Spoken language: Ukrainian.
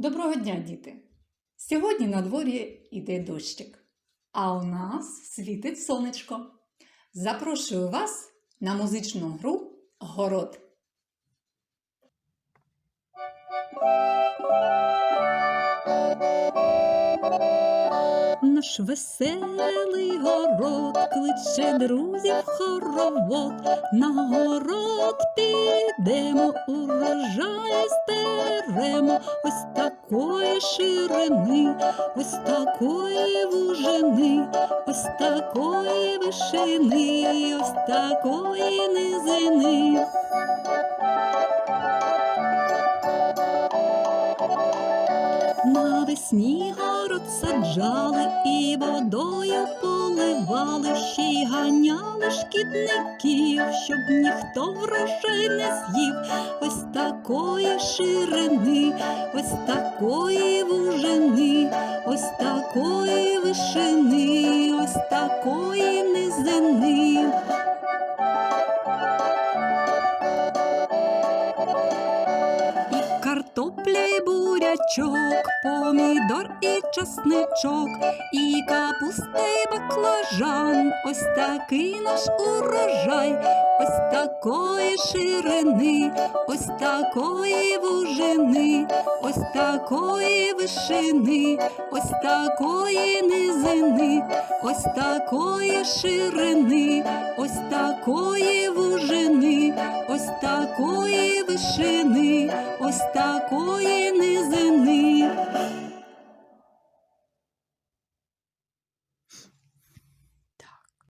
Доброго дня, діти! Сьогодні на дворі йде дощик, а у нас світить сонечко. Запрошую вас на музичну гру Город. Наш веселий город кличе друзів хоровод. На город підемо, урожай зберемо. Ось такої ширини, ось такої вужини, ось такої вишини, ось такої низини. Навесні город саджали і водою поливали, ще й ганяли шкідників, щоб ніхто врожай не з'їв. Ось такої ширини, ось такої вужини, ось такої вишини, ось такої низини бурячок, помідор і часничок, і капуста, і баклажан. Ось такий наш урожай, ось такої ширини, ось такої вужини, ось такої вишини, ось такої низини, ось такої ширини, ось такої вужини, ось такої вишини. ось такої